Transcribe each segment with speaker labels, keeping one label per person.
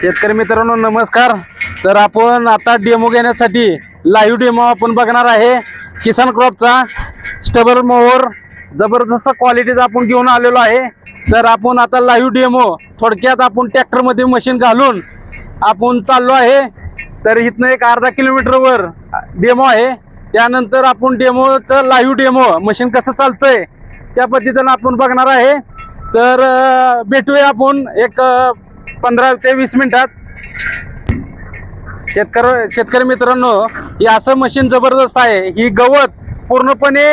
Speaker 1: शेतकरी मित्रांनो नमस्कार. तर आपण आता डेमो घेण्यासाठी लाईव्ह डेमो आपण बघणार आहे. किसान क्रॉपचा स्टबर मोवर जबरदस्त क्वालिटीचा आपण घेऊन आलेलो आहे. तर आपण आता लाईव्ह डेमो थोडक्यात आपण ट्रॅक्टरमध्ये मशीन घालून आपण चाललो आहे. तर इथनं एक अर्धा किलोमीटरवर डेमो आहे. त्यानंतर आपण डेमोचं लाईव्ह डेमो मशीन कसं चालतंय त्या पद्धतीनं आपण बघणार आहे. तर भेटूया आपण एक पंधरा ते वीस मिनिटात. शेतकरी शेतकरी मित्रांनो हे असं मशीन जबरदस्त आहे. ही गवत पूर्णपणे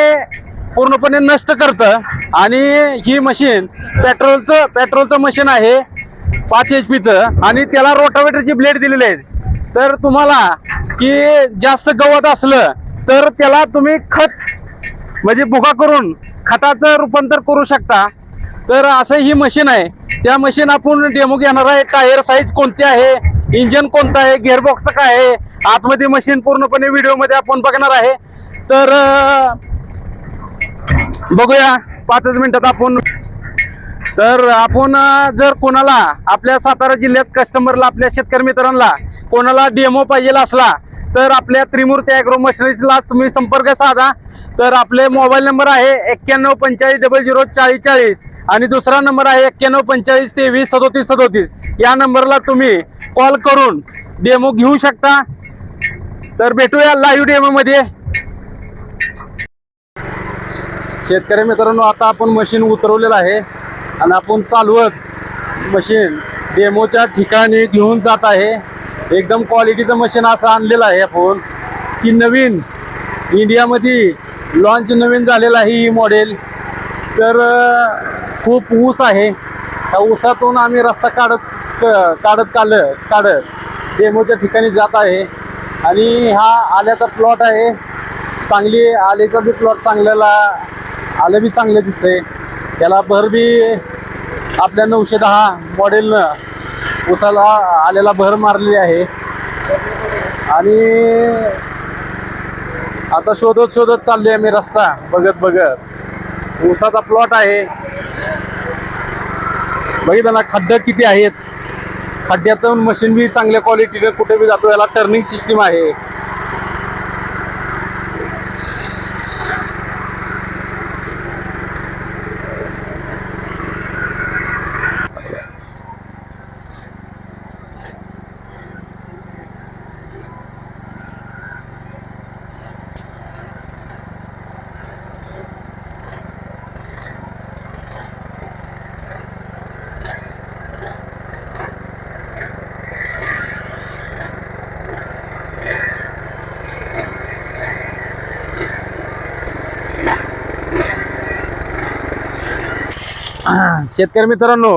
Speaker 1: पूर्णपणे नष्ट करतं. आणि ही मशीन पेट्रोलचं पेट्रोलचं मशीन आहे पाच एच पीचं आणि त्याला रोटावेटरची ब्लेड दिलेली आहेत. तर तुम्हाला की जास्त गवत असलं तर त्याला तुम्ही खत म्हणजे भुगा करून खताचं रूपांतर करू शकता. तर असं ही मशीन आहे. त्या मशीन आपण डेमो घेणार आहे. टायर साईज कोणती आहे? इंजन कोणतं आहे? गिअरबॉक्स काय आहे? आतमध्ये मशीन पूर्णपणे व्हिडिओमध्ये आपण बघणार आहे. तर बघूया. पाचच मिनिटात आपण तर आपण जर कोणाला आपल्या सातारा जिल्ह्यात कस्टमरला आपल्या शेतकरी मित्रांना कोणाला डेमो पाहिजे असला तर आपल्या त्रिमूर्ती ॲग्रो मशनरीला तुम्ही संपर्क साधा. तर आपले मोबाईल नंबर आहे एक्क्याण्णव पंचेचाळीस डबल झिरो चाळीस चाळीस. आणि दुसरा नंबर आहे एक्क्याण्णव पंचेचाळीस तेवीस सदोतीस सदोतीस. या नंबरला तुम्ही कॉल करून डेमो घेऊ शकता. तर भेटूया लाईव्ह डेमो मध्ये. शेतकरी मित्रांनो आता आपण मशीन उतरवलेलं आहे. आणि आपण चालवत मशीन डेमोच्या ठिकाणी घेऊन जात आहे. एकदम क्वालिटीचं मशीन असं आणलेलं आहे आपण. की नवीन इंडियामध्ये लॉन्च नवीन झालेलं आहे ही मॉडेल तर खूप ऊस आहे. त्या ऊसातून आम्ही रस्ता काढत क- काढत काढत काढत डेमोच्या ठिकाणी जात आहे. आणि हा आल्याचा प्लॉट आहे. चांगली आलेचा बी प्लॉट चांगल्याला आलं बी चांगलं दिसतंय. त्याला भर बी आपल्या नऊशे दहा मॉडेलनं उसाला आलेला भर मारलेली आहे. आणि आता शोधत शोधत चाललोय आम्ही रस्ता बघत बघत. ऊसाचा प्लॉट आहे. बघितलं ना खड्डे किती आहेत? खड्ड्यातून मशीन बी चांगल्या क्वालिटीने कुठे बी जातो याला टर्निंग सिस्टीम आहे. शेतकरी मित्रांनो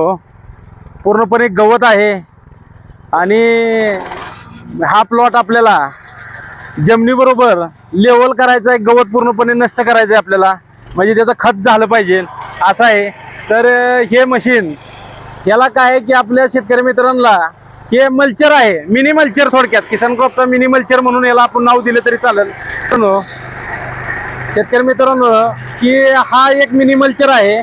Speaker 1: पूर्णपणे गवत आहे आणि हा प्लॉट आपल्याला जमिनीबरोबर लेवल करायचा आहे गवत पूर्णपणे नष्ट करायचं आहे आपल्याला. म्हणजे त्याचं खत झालं पाहिजे असं आहे. तर हे मशीन याला काय आहे की आपल्या शेतकरी मित्रांना हे मल्चर आहे मिनी मल्चर थोडक्यात. किसान क्रॉपचा मिनी मल्चर म्हणून याला आपण नाव दिलं तरी चालेल. शेतकरी मित्रांनो की हा एक मिनी मल्चर आहे.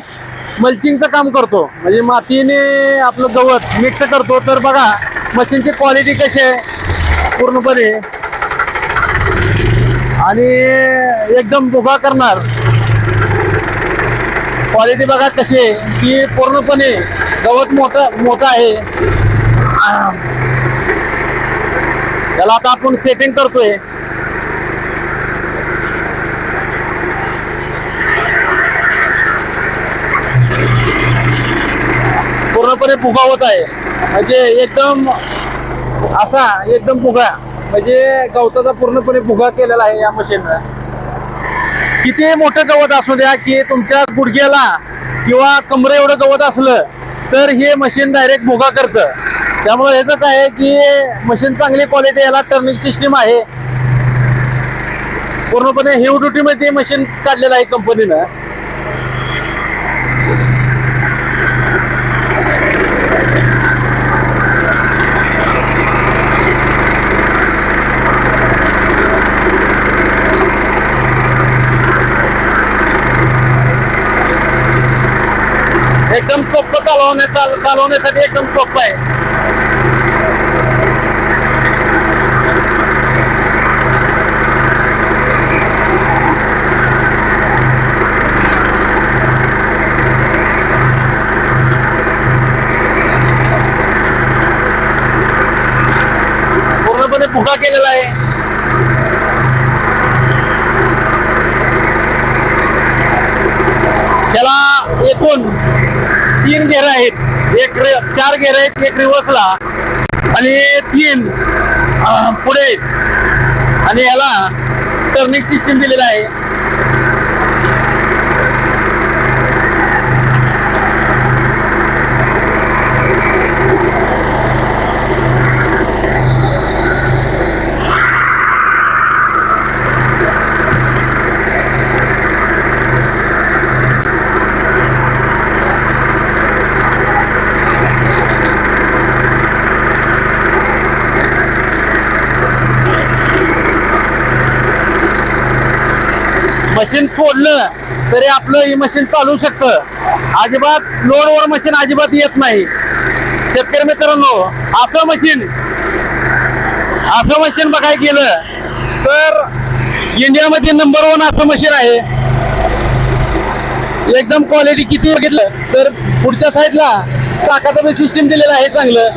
Speaker 1: मल्चिंगचं काम करतो. म्हणजे मातीने आपलं गवत मिक्स करतो. तर बघा मशीनची क्वालिटी कशी आहे? पूर्णपणे. आणि एकदम उभा करणार. क्वालिटी बघा कशी आहे की पूर्णपणे गवत मोठं मोठं आहे. त्याला आता आपण सेटिंग करतोय. वगैरे फुगावत होत आहे. म्हणजे एकदम असा एकदम फुगा. म्हणजे गवताचा पूर्णपणे फुगा केलेला आहे या मशीननं. किती मोठं गवत असू द्या की तुमच्या गुडघ्याला किंवा कमरे एवढं गवत असलं तर हे मशीन डायरेक्ट भुगा करतं. त्यामुळे ह्याचं काय आहे की मशीन चांगली क्वालिटी याला टर्निंग सिस्टीम आहे. पूर्णपणे हेव ड्युटीमध्ये मशीन काढलेलं आहे कंपनीनं एकदम सोपं चालवण्या चाल चालवण्यासाठी एकदम सोपं आहे पूर्णपणे फुगा केलेला आहे त्याला एकूण तीन गेअर आहेत. एक चार गेअर आहेत एक रिवर्सला आणि तीन पुढे. आणि याला टर्निंग सिस्टीम दिलेला आहे. मशीन सोडलं तरी आपलं ही मशीन चालू शकतं. अजिबात लोडवर मशीन अजिबात येत नाही. शेतकरी मित्रांनो असं मशीन असं मशीन बघायला गेलं तर इंडियामध्ये नंबर वन असं मशीन आहे. एकदम क्वालिटी किती बघितलं तर पुढच्या साईडला चाकाचं सिस्टीम दिलेलं आहे चांगलं.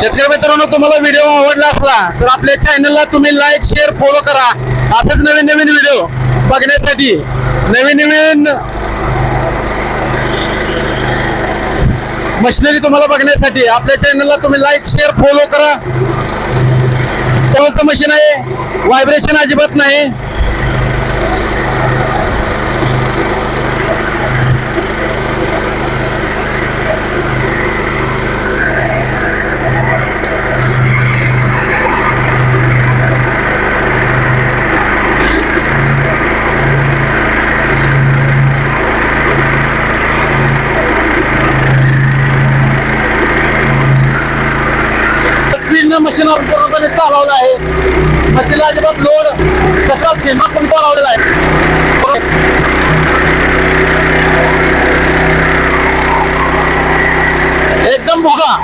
Speaker 1: शेतकरी मित्रांनो तुम्हाला व्हिडिओ आवडला असला तर आपल्या चॅनलला तुम्ही लाईक शेअर फॉलो करा. असेच नवीन नवीन व्हिडिओ बघण्यासाठी. नवीन नवीन मशिनरी तुम्हाला बघण्यासाठी आपल्या चॅनलला तुम्ही लाईक शेअर फॉलो करा. कोणतं मशीन आहे. व्हायब्रेशन अजिबात नाही. पूर्ण मशीन पूर्णपणे चालवलं आहे. मशीनला अजिबात लोड कसा झेमा पण चालवलेला आहे. एकदम भोगा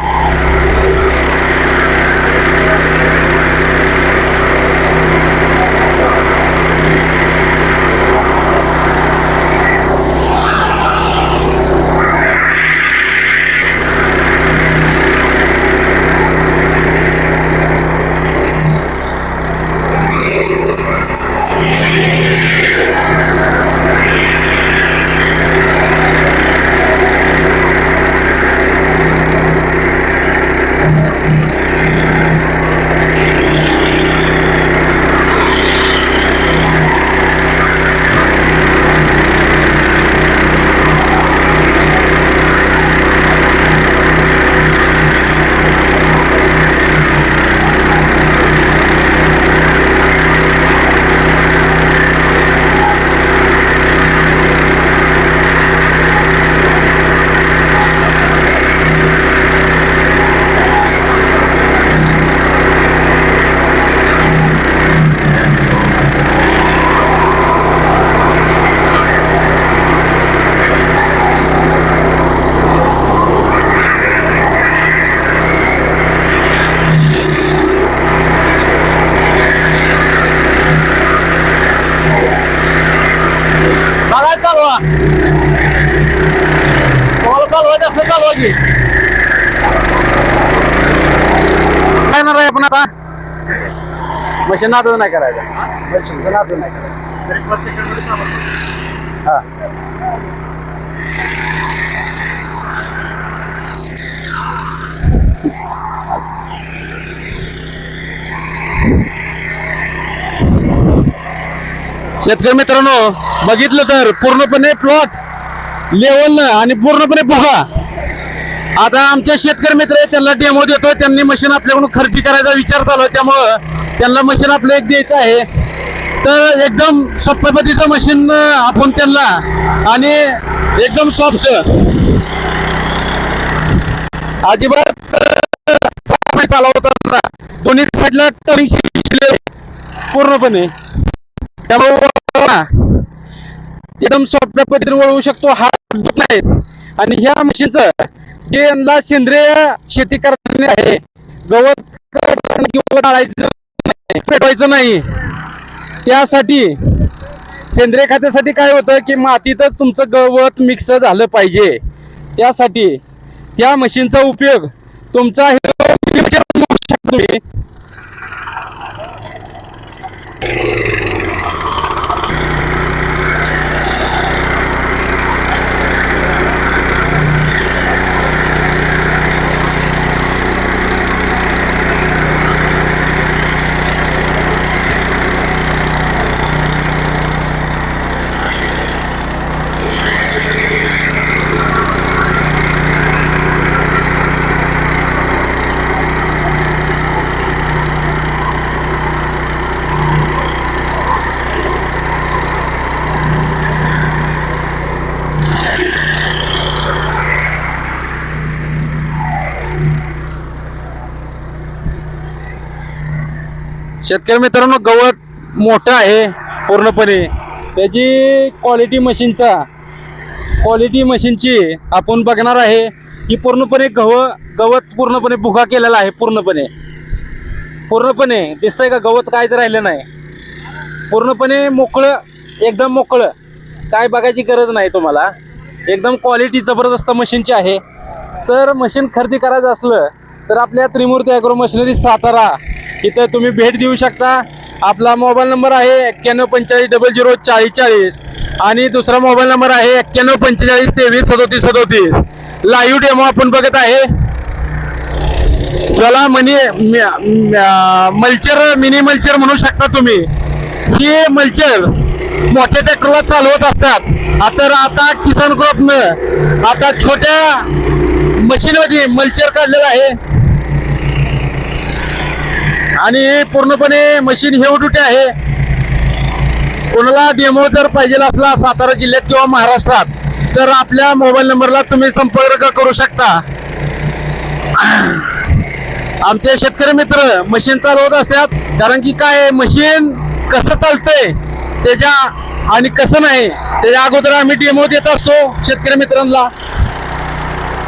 Speaker 1: बघा चालवा तुम्हाला चालवायचं असलं चालवा की. काय येणार आहे आपण आता? मशीन नादच नाही करायचं. मशीन नादच नाही करायचं. हा. शेतकरी मित्रांनो बघितलं तर पूर्णपणे प्लॉट लेवल आणि पूर्णपणे पोहा. आता आमचे शेतकरी मित्र आहेत त्यांना डेमो देतोय त्यांनी मशीन आपल्याकडून खरेदी करायचा विचार चालू आहे त्यामुळं त्यांना मशीन आपलं एक द्यायचं आहे. तर एकदम सोप्या पद्धतीचं मशीन आपण त्यांना आणि एकदम सॉफ्ट अजिबात चालवताना दोन्ही साईडला टर्निंग पूर्णपणे. त्यामुळे एकदम सोप्या पद्धतीने वळवू शकतो हात दुखत नाही. आणि ह्या मशीनचं जे यंदा सेंद्रिय शेती करणे आहे. गवत किंवा नाही, पेटवायचं नाही. त्यासाठी सेंद्रिय खतासाठी काय होतं की मातीतच तुमचं गवत मिक्स झालं पाहिजे. त्यासाठी त्या मशीनचा उपयोग तुमचा शेतकरी मित्रांनो गवत मोठं आहे पूर्णपणे. त्याची क्वालिटी मशीनचा क्वालिटी मशीनची आपण बघणार आहे की पूर्णपणे गव गवत पूर्णपणे भुगा केलेला आहे पूर्णपणे. पूर्णपणे दिसतंय का गवत काहीच राहिलं नाही. पूर्णपणे मोकळं एकदम मोकळं. काय बघायची गरज नाही तुम्हाला. एकदम क्वालिटी जबरदस्त मशीनची आहे. तर मशीन खरेदी करायचं असलं तर आपल्या त्रिमूर्ती ॲग्रो मशिनरी सातारा इथं तुम्ही भेट देऊ शकता. आपला मोबाईल नंबर आहे एक्क्याण्णव पंचेचाळीस डबल झिरो चाळीस चाळीस. आणि दुसरा मोबाईल नंबर आहे एक्क्याण्णव पंचेचाळीस तेवीस सदोतीस सदोतीस. लाईव्ह डेमो आपण बघत आहे. ज्याला मनी मल्चर मिनी मल्चर म्हणू शकता तुम्ही. ही मल्चर मोठ्या ट्रॅक्टरला चालवत असतात. आता आता किसान क्रॉपनं आता छोट्या मशीनमध्ये मल्चर काढलेलं आहे. आणि पूर्णपणे मशीन हेवडुटे आहे. कोणाला डेमो जर पाहिजे असला सातारा जिल्ह्यात किंवा महाराष्ट्रात तर आपल्या मोबाईल नंबरला तुम्ही संपर्क करू शकता. आमचे शेतकरी मित्र मशीन चालवत असतात कारण की काय मशीन कसं चालतंय त्याच्या आणि कसं नाही त्याच्या अगोदर आम्ही डेमो देत असतो शेतकरी मित्रांना.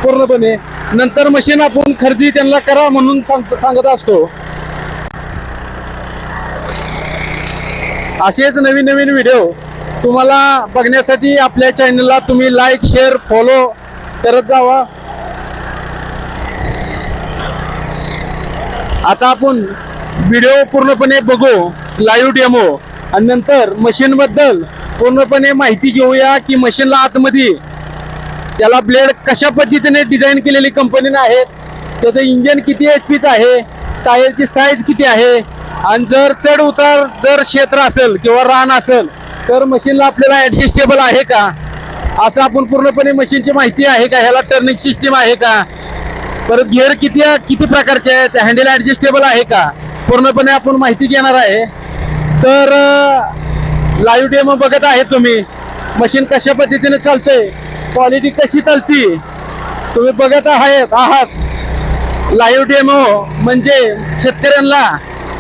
Speaker 1: पूर्णपणे. नंतर मशीन आपण खरेदी त्यांना करा म्हणून सांग- सांगत असतो. असेच नवीन नवीन व्हिडिओ तुम्हाला बघण्यासाठी आपल्या चॅनलला तुम्ही लाईक शेअर फॉलो करत जावा. आता आपण व्हिडिओ पूर्णपणे बघू लाईव्ह डेमो आणि नंतर मशीनबद्दल पूर्णपणे माहिती घेऊया की मशीनला आतमध्ये त्याला ब्लेड कशा पद्धतीने डिझाईन केलेली कंपनीने आहेत त्याचं इंजन किती एच पीचं आहे टायरची साईज किती आहे आणि जर चढ उतार जर क्षेत्र असेल किंवा रान असेल तर मशीनला आपल्याला ऍडजस्टेबल आहे का? असं आपण पूर्णपणे मशीनची माहिती आहे का? ह्याला टर्निंग सिस्टीम आहे का? परत गिअर किती किती प्रकारचे आहेत? हँडल ॲडजस्टेबल आहे का? पूर्णपणे आपण माहिती घेणार आहे. तर लाईव्ह डेमो बघत आहे तुम्ही. मशीन कशा पद्धतीने चालते क्वालिटी कशी चालती? तुम्ही बघत आहात आहात. लाईव्ह डेमो म्हणजे शेतकऱ्यांना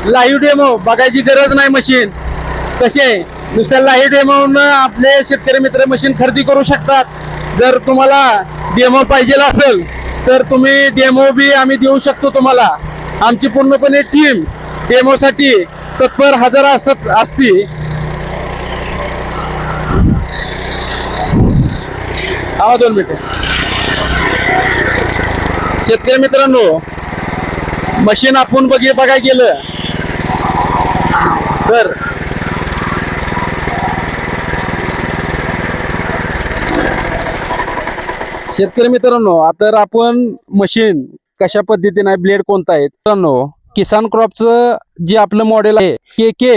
Speaker 1: लाईव्ह डेमो बघायची गरज नाही मशीन कसे नुसत्या लाईव्ह डेमोनं आपले शेतकरी मित्र मशीन खरेदी करू शकतात. जर तुम्हाला डेमो पाहिजे असेल तर तुम्ही डेमो बी आम्ही देऊ शकतो तुम्हाला. आमची पूर्णपणे टीम डेमोसाठी तत्पर हजर असत असती. हा दोन मिनिट. शेतकरी मित्रांनो मशीन आपण बघ बघायला गेलं तर शेतकरी मित्रांनो आता आपण मशीन कशा पद्धतीने ब्लेड कोणता आहे? मित्रांनो किसान क्रॉपचं जे आपलं मॉडेल आहे K K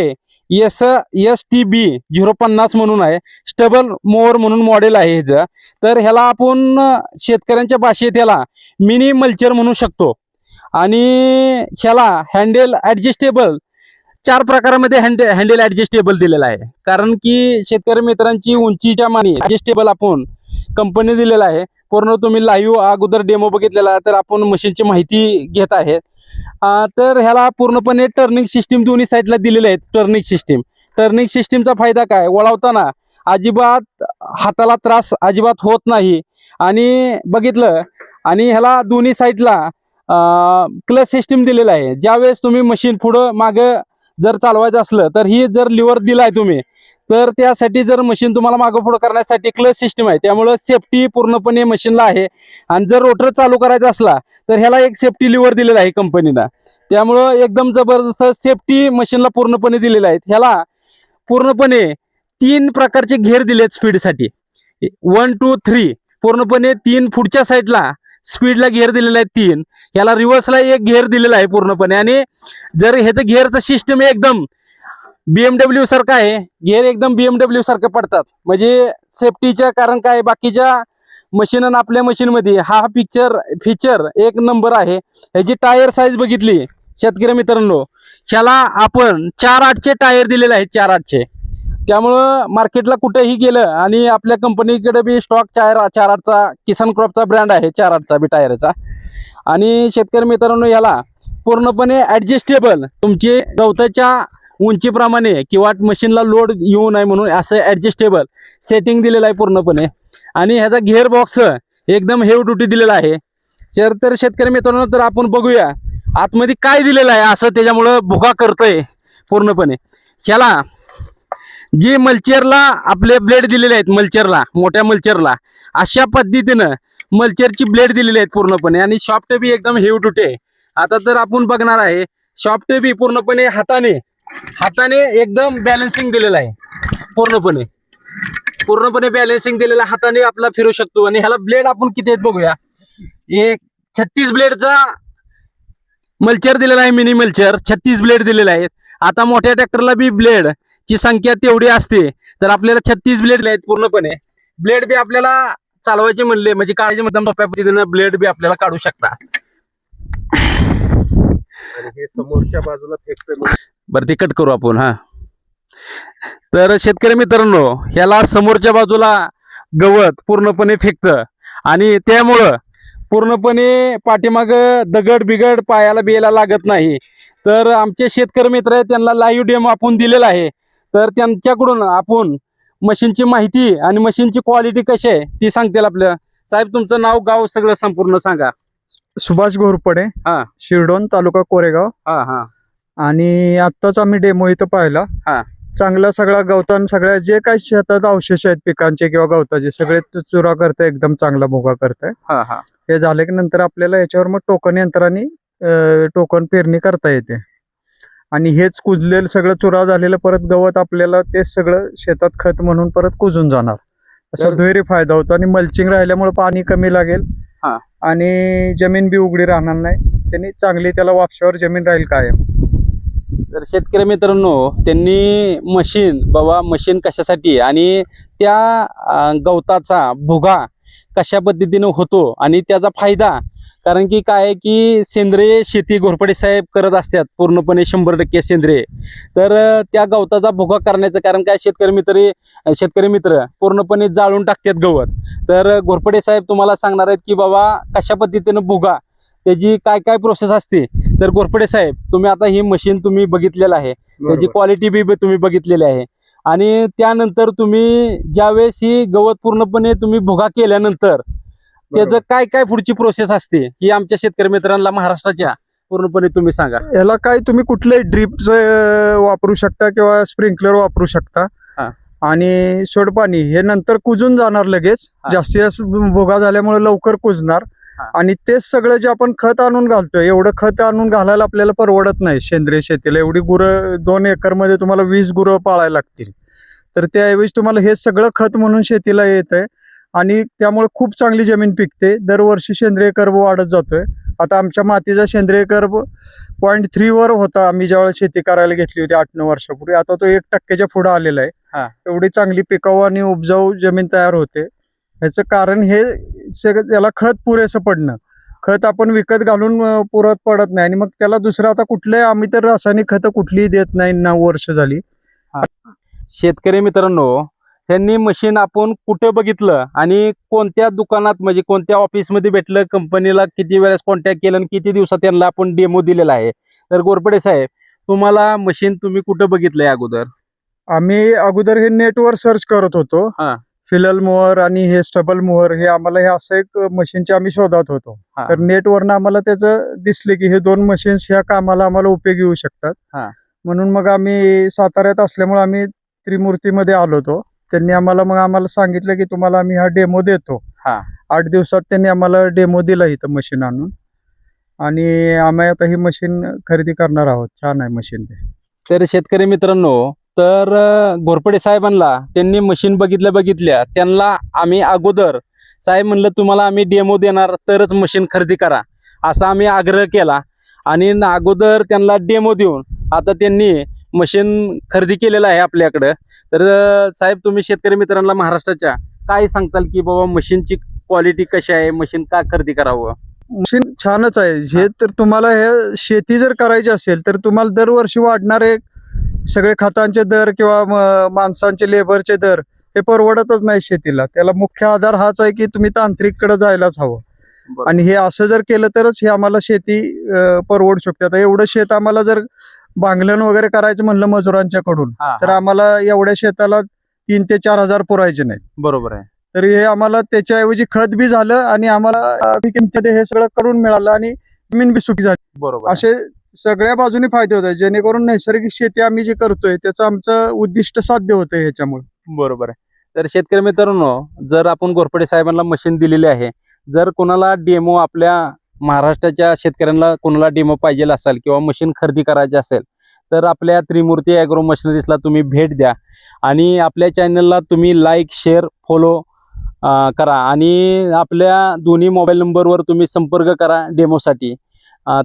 Speaker 1: S S T B zero पन्नास म्हणून आहे स्टबल मोअर म्हणून मॉडेल आहे ह्याचं तर ह्याला आपण शेतकऱ्यांच्या भाषेत ह्याला मिनी मल्चर म्हणू शकतो. आणि ह्याला हँडेल ॲडजस्टेबल चार प्रकारामध्ये हँड हँडेल ऍडजस्टेबल दिलेला आहे. कारण की शेतकरी मित्रांची उंचीच्या माने ऍडजस्टेबल आपण कंपनी दिलेला आहे. पूर्ण तुम्ही लाईव्ह अगोदर डेमो बघितलेला आहे तर आपण मशीनची माहिती घेत आहे. तर ह्याला पूर्णपणे टर्निंग सिस्टीम दोन्ही साईडला दिलेले आहेत टर्निंग सिस्टीम टर्निंग सिस्टीमचा फायदा काय? वळवताना अजिबात हाताला त्रास अजिबात होत नाही. आणि बघितलं आणि ह्याला दोन्ही साईडला क्लच सिस्टीम दिलेला आहे. ज्यावेळेस तुम्ही मशीन पुढं मागं जर चालवायचं असलं तर ही जर लिव्हर दिलाय तुम्ही तर त्यासाठी जर मशीन तुम्हाला मागं पुढं करण्यासाठी क्लच सिस्टम आहे. त्यामुळं सेफ्टी पूर्णपणे मशीनला आहे. आणि जर रोटर चालू करायचा असला तर ह्याला एक सेफ्टी लिव्हर दिलेला आहे कंपनीला त्यामुळं एकदम जबरदस्त सेफ्टी मशीनला पूर्णपणे दिलेलं आहे. ह्याला पूर्णपणे तीन प्रकारचे घेर दिलेत स्पीडसाठी वन टू थ्री पूर्णपणे तीन पुढच्या साईडला स्पीडला घेर दिलेला आहे तीन. ह्याला रिव्हर्सला एक घेर दिलेला आहे पूर्णपणे. आणि जर ह्याचं घेरचं सिस्टम एकदम बीएमडब्ल्यू सारखं आहे घेर एकदम बीएमडब्ल्यू सारखं पडतात. म्हणजे सेफ्टीच्या कारण काय बाकीच्या मशीन आणि आपल्या मशीनमध्ये हा पिक्चर फीचर एक नंबर आहे. ह्याची टायर साईज बघितली शेतकरी मित्रांनो. ह्याला आपण चार आठचे टायर दिलेले आहेत चार आठचे. त्यामुळं मार्केटला कुठेही गेलं आणि आपल्या कंपनीकडे बी स्टॉक चार चार आठचा किसान क्रॉपचा ब्रँड आहे चार आठचा बी टायरचा. आणि शेतकरी मित्रांनो याला पूर्णपणे ॲडजस्टेबल तुमचे गवताच्या उंचीप्रमाणे किंवा मशीनला लोड येऊ नये म्हणून असं ॲडजस्टेबल सेटिंग दिलेलं आहे पूर्णपणे. आणि ह्याचा घेअर बॉक्स एकदम हेव ड्युटी दिलेला आहे. तर तर शेतकरी मित्रांनो तर आपण बघूया आतमध्ये काय दिलेलं आहे असं त्याच्यामुळं भुगा करतोय पूर्णपणे. ह्याला जे मल्चरला आपले ब्लेड दिलेले आहेत मल्चरला मोठ्या मल्चरला अशा पद्धतीनं मल्चरची ब्लेड दिलेली आहेत पूर्णपणे. आणि सॉफ्ट बी एकदम हेव टुटे आता तर आपण बघणार आहे सॉफ्ट बी पूर्णपणे हाताने हाताने एकदम बॅलन्सिंग दिलेलं आहे. पूर्णपणे. पूर्णपणे बॅलन्सिंग दिलेला हाताने आपला फिरू शकतो. आणि ह्याला ब्लेड आपण किती आहेत बघूया. एक छत्तीस ब्लेडचा मल्चर दिलेला आहे मिनी मल्चर. छत्तीस ब्लेड दिलेला आहे आता मोठ्या ट्रॅक्टरला बी ब्लेड. ची संख्या तेवढी असते तर आपल्याला छत्तीस ब्लेड आहेत पूर्णपणे. ब्लेड बी आपल्याला चालवायचे म्हणले म्हणजे काळाचे मुद्दाम सोप्या पद्धतीनं ब्लेड बी आपल्याला काढू शकता.
Speaker 2: हे समोरच्या बाजूला फेकतोय
Speaker 1: बरं ते कट करू आपण हा. तर शेतकरी मित्रांनो ह्याला समोरच्या बाजूला गवत पूर्णपणे फेकतं. आणि त्यामुळं पूर्णपणे पाठीमाग दगड बिगड पायाला बियाला लागत नाही. तर आमचे शेतकरी मित्र आहेत त्यांना लाईव्ह डेमो आपण दिलेला आहे. तर त्यांच्याकडून आपण मशीनची माहिती आणि मशीनची क्वालिटी कशी आहे ती सांगतील आपल्या. साहेब तुमचं नाव गाव सगळं संपूर्ण सांगा.
Speaker 3: सुभाष घोरपडे
Speaker 1: हा.
Speaker 3: शिरडोन तालुका कोरेगाव.
Speaker 1: हा हा.
Speaker 3: आणि आत्ताच आम्ही डेमो इथं पाहिला.
Speaker 1: हा.
Speaker 3: चांगला सगळा गवतान सगळ्या जे काही शेतात अवशेष आहेत पिकांचे किंवा गवताचे सगळे चुरा करताय एकदम चांगला भोगा करताय
Speaker 1: हे
Speaker 3: झाले की नंतर आपल्याला याच्यावर मग टोकन यंत्राने टोकन पेरणी करता येते. आणि हेच कुजलेलं सगळं चुरा झालेलं परत गवत आपल्याला तेच सगळं शेतात खत म्हणून परत कुजून जाणार. असा दुहेरी फायदा होतो आणि मल्चिंग राहिल्यामुळे पाणी कमी लागेल.
Speaker 1: हा.
Speaker 3: आणि जमीन बी उघडी राहणार नाही. त्यांनी चांगली त्याला वापशावर जमीन राहील कायम.
Speaker 1: तर शेतकरी मित्रांनो त्यांनी मशीन बाबा मशीन कशासाठी? आणि त्या गवताचा भुगा कशा पद्धतीनं होतो? आणि त्याचा फायदा कारण की काय आहे की सेंद्रिय शेती घोरपडे साहेब करत असतात पूर्णपणे शंभर टक्के सेंद्रिय. तर त्या गवताचा भुगा करण्याचं कारण काय? शेतकरी मित्र शेतकरी मित्र पूर्णपणे जाळून टाकतात गवत. तर घोरपडे साहेब तुम्हाला सांगणार आहेत की बाबा कशा पद्धतीनं भुगा त्याची काय काय प्रोसेस असते? तर घोरपडे साहेब तुम्ही आता ही मशीन तुम्ही बघितलेलं आहे. त्याची. क्वालिटी बी तुम्ही बघितलेली आहे. आणि त्यानंतर तुम्ही ज्यावेळेस ही गवत पूर्णपणे तुम्ही भुगा केल्यानंतर त्याचं. काय काय पुढची प्रोसेस असते ही आमच्या शेतकरी मित्रांना महाराष्ट्राच्या पूर्णपणे तुम्ही सांगा
Speaker 3: याला काय तुम्ही कुठलंही ड्रीप वापरू शकता किंवा स्प्रिंकलर वापरू शकता
Speaker 1: हा.
Speaker 3: आणि सोडपाणी हे नंतर कुजून जाणार लगेच. जास्तीत जास्त भोगा झाल्यामुळे लवकर कुजणार. आणि तेच सगळं जे आपण खत आणून घालतोय एवढं खत आणून घालायला आपल्याला परवडत नाही सेंद्रिय शेतीला एवढी गुरं दोन एकरमध्ये तुम्हाला वीस गुरं पाळायला लागतील तर त्याऐवजी तुम्हाला हे सगळं खत म्हणून शेतीला येत आहे आणि त्यामुळे खूप चांगली जमीन पिकते. दरवर्षी सेंद्रिय कर्ब वाढत जातोय. आता आमच्या मातीचा सेंद्रिय कर्ब पॉईंट थ्री वर होता. आम्ही ज्यावेळेस शेती करायला घेतली होती आठ नऊ वर्षापूर्वी. आता तो एक टक्क्याच्या पुढे आलेला
Speaker 1: हा.
Speaker 3: आहे एवढी चांगली पिकाऊ आणि उपजाऊ जमीन तयार होते. ह्याचं कारण हे सगळं त्याला खत पुरेसं पडणं. खत आपण विकत घालून पुरत पडत नाही. आणि मग त्याला दुसरं आता कुठलंही आम्ही तर रासायनिक खतं कुठलीही देत नाही. नऊ वर्ष झाली.
Speaker 1: शेतकरी मित्रांनो त्यांनी मशीन आपण कुठे बघितलं आणि कोणत्या दुकानात म्हणजे कोणत्या ऑफिसमध्ये भेटलं कंपनीला किती वेळेस कॉन्टॅक्ट केलं आणि किती दिवसात त्यांना आपण डेमो दिलेला आहे तर गोरपडे साहेब तुम्हाला मशीन तुम्ही कुठं बघितलंय अगोदर
Speaker 3: आम्ही अगोदर हे नेटवर सर्च करत होतो
Speaker 1: हा.
Speaker 3: फिलल मोअर आणि हे स्टबल मोअर हे आम्हाला हे असं एक मशीनचे आम्ही शोधत होतो
Speaker 1: हा.
Speaker 3: तर नेटवरनं आम्हाला त्याचं दिसले की हे दोन मशीन्स ह्या कामाला आम्हाला उपयोगी येऊ शकतात
Speaker 1: हा.
Speaker 3: म्हणून मग आम्ही साताऱ्यात असल्यामुळे आम्ही त्रिमूर्तीमध्ये आलो होतो त्यांनी आम्हाला मग आम्हाला सांगितलं की तुम्हाला आम्ही हा डेमो देतो.
Speaker 1: हा.
Speaker 3: आठ दिवसात त्यांनी आम्हाला डेमो दिला इथं मशीन आणून. आणि आम्ही आता ही मशीन खरेदी करणार आहोत. छान आहे मशीन ते.
Speaker 1: तर शेतकरी मित्रांनो तर घोरपडे साहेबांना त्यांनी मशीन बघितल्या बघितल्या त्यांना आम्ही अगोदर साहेब म्हणलं तुम्हाला आम्ही डेमो देणार तरच मशीन खरेदी करा. असा आम्ही आग्रह केला. आणि अगोदर त्यांना डेमो देऊन आता त्यांनी मशीन खरेदी केलेलं आहे आपल्याकडं. तर साहेब तुम्ही शेतकरी मित्रांना महाराष्ट्राच्या काय सांगताल की बाबा मशीनची क्वालिटी कशी आहे? मशीन का खरेदी करावं?
Speaker 3: मशीन छानच आहे. हे तर तुम्हाला हे शेती जर करायची असेल तर तुम्हाला दरवर्षी वाढणारे सगळे खतांचे दर किंवा माणसांचे लेबरचे दर हे परवडतच नाही शेतीला. त्याला मुख्य आधार हाच आहे की तुम्ही तांत्रिककडे जायलाच हवं. आणि हे असं जर केलं तरच हे आम्हाला शेती परवडू शकते. आता एवढं शेत आम्हाला जर बांगलन वगैरे करायचं म्हणलं मजुरांच्याकडून
Speaker 1: हा,
Speaker 3: तर
Speaker 1: हा,
Speaker 3: आम्हाला एवढ्या शेताला तीन ते चार हजार पुरायचे नाही
Speaker 1: बरोबर आहे.
Speaker 3: तर हे आम्हाला त्याच्याऐवजी खत बी झालं आणि आम्हाला अं, कमी किमतीत हे सगळं करून मिळालं आणि जमीन बी सुखी झाली.
Speaker 1: बरोबर आहे.
Speaker 3: असे सगळ्या बाजूने फायदे होत आहेत जेणेकरून नैसर्गिक शेती आम्ही जे करतोय त्याचं आमचं उद्दिष्ट साध्य होतंय ह्याच्यामुळे.
Speaker 1: बरोबर आहे. तर शेतकरी मित्रांनो जर आपण घोरपडे साहेबांना मशीन दिलेली आहे जर कोणाला डेमो आपल्या महाराष्ट्राच्या शेतकऱ्यांना कोणाला डेमो पाहिजे असेल किंवा मशीन खरेदी करायची असेल तर आपल्या त्रिमूर्ती ॲग्रो मशिनरीजला तुम्ही भेट द्या. आणि आपल्या चॅनलला तुम्ही लाईक शेअर फॉलो करा. आणि आपल्या दोन्ही मोबाईल नंबरवर तुम्ही संपर्क करा डेमोसाठी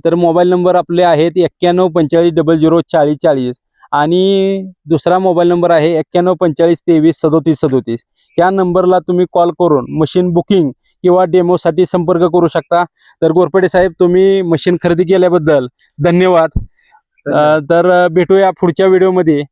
Speaker 1: तर मोबाईल नंबर आपले आहेत एक्क्याण्णव पंचेचाळीस डबल झिरो चाळीस चाळीस. आणि दुसरा मोबाईल नंबर आहे एक्क्याण्णव पंचेचाळीस तेवीस सदोतीस सदोतीस. या नंबरला तुम्ही कॉल करून मशीन बुकिंग किंवा डेमोसाठी संपर्क करू शकता. तर गोरपडे साहेब तुम्ही मशीन खरेदी केल्याबद्दल धन्यवाद. तर भेटूया पुढच्या व्हिडिओमध्ये